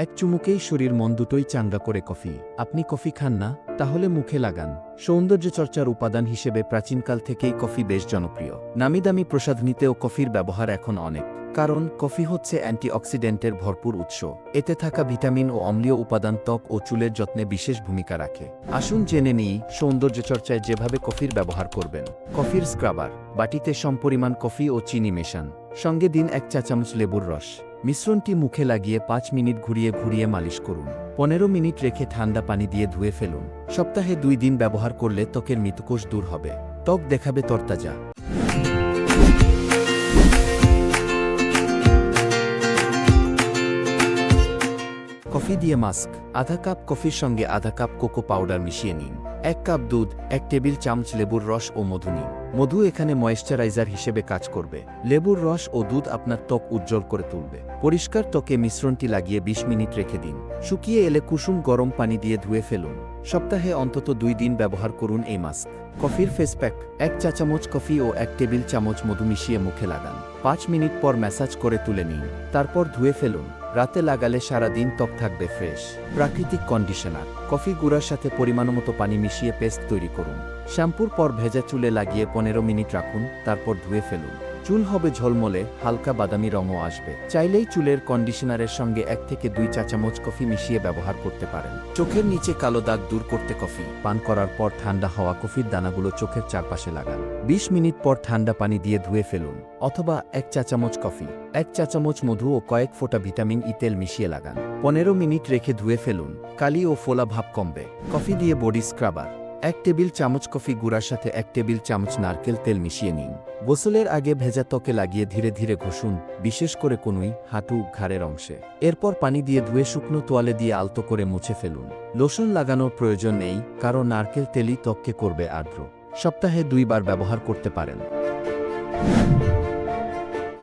এক চুমুকেই শরীর মন দুটোই চাঙ্গা করে কফি। আপনি কফি খান না, তাহলে মুখে লাগান। সৌন্দর্য চর্চার উপাদান হিসেবে প্রাচীনকাল থেকেই কফি বেশ জনপ্রিয়। নামি দামি প্রসাদ নিতেও কফির ব্যবহার এখন অনেক। কারণ, কফি হচ্ছে অ্যান্টিঅক্সিডেন্টের ভরপুর উৎস। এতে থাকা ভিটামিন ও অম্লীয় উপাদান ত্বক ও চুলের যত্নে বিশেষ ভূমিকা রাখে। আসুন জেনে নিই সৌন্দর্য চর্চায় যেভাবে কফির ব্যবহার করবেন। কফির স্ক্রাবার, বাটিতে সমপরিমাণ কফি ও চিনি মেশান। সঙ্গে দিন এক চা চামচ লেবুর রস। মিশ্রণটি মুখে লাগিয়ে পাঁচ মিনিট ঘুরিয়ে ঘুরিয়ে মালিশ করুন। পনেরো মিনিট রেখে ঠান্ডা পানি দিয়ে ধুয়ে ফেলুন। সপ্তাহে দুই দিন ব্যবহার করলে ত্বকের মৃতকোষ দূর হবে। ত্বক দেখাবে তরতাজা। কফি দিয়ে মাস্ক। আধা কাপ কফির সঙ্গে আধা কাপ কোকো পাউডার মিশিয়ে নিন। এক কাপ দুধ, এক টেবিল চামচ লেবুর রস ও মধু নিন। মধু এখানে ময়েশ্চারাইজার হিসেবে কাজ করবে। লেবুর রস ও দুধ আপনার ত্বক উজ্জ্বল করে তুলবে। পরিষ্কার ত্বকে মিশ্রণটি লাগিয়ে ২০ মিনিট রেখে দিন। শুকিয়ে এলে কুসুম গরম পানি দিয়ে ধুয়ে ফেলুন। সপ্তাহে অন্তত দুই দিন ব্যবহার করুন এই মাস্ক কফির ফেস প্যাক এক চা চামচ কফি ও এক টেবিল চামচ মধু মিশিয়ে মুখে লাগান। পাঁচ মিনিট পর ম্যাসাজ করে তুলে নিন। তারপর ধুয়ে ফেলুন। রাতে লাগালে সারা দিন ত্বক থাকবে ফ্রেশ। প্রাকৃতিক কন্ডিশনার, কফি গুঁড়ার সাথে পরিমাণ মতো পানি মিশিয়ে পেস্ট তৈরি করুন। শ্যাম্পুর পর ভেজা চুলে লাগিয়ে পনেরো মিনিট রাখুন, তারপর ধুয়ে ফেলুন। চুল হবে ঝলমলে, হালকা বাদামি রঙও আসবে। চাইলেই চুলের কন্ডিশনারের সঙ্গে এক থেকে দুই চা চামচ কফি মিশিয়ে ব্যবহার করতে পারেন। চোখের নিচে কালো দাগ দূর করতে কফি, পান করার পর ঠান্ডা হওয়া কফির দানাগুলো চোখের চারপাশে লাগান। ২০ মিনিট পর ঠান্ডা পানি দিয়ে ধুয়ে ফেলুন, অথবা এক চা চামচ কফি, এক চা চামচ মধু ও কয়েক ফোঁটা ভিটামিন ই তেল মিশিয়ে লাগান। পনেরো মিনিট রেখে ধুয়ে ফেলুন, কালি ও ফোলা ভাব কমবে। কফি দিয়ে বডি স্ক্রাবার। এক টেবিল চামচ কফি গুঁড়ার সাথে এক টেবিল চামচ নারকেল তেল মিশিয়ে নিন। গোসলের আগে ভেজা ত্বকে লাগিয়ে ধীরে ধীরে ঘষুন, বিশেষ করে কনুই, হাঁটু, ঘাড়ের অংশে। এরপর পানি দিয়ে ধুয়ে শুকনো তোয়ালে দিয়ে আলতো করে মুছে ফেলুন। লোশন লাগানোর প্রয়োজন নেই, কারণ নারকেল তেলই ত্বককে করবে আর্দ্র। সপ্তাহে দুইবার ব্যবহার করতে পারেন।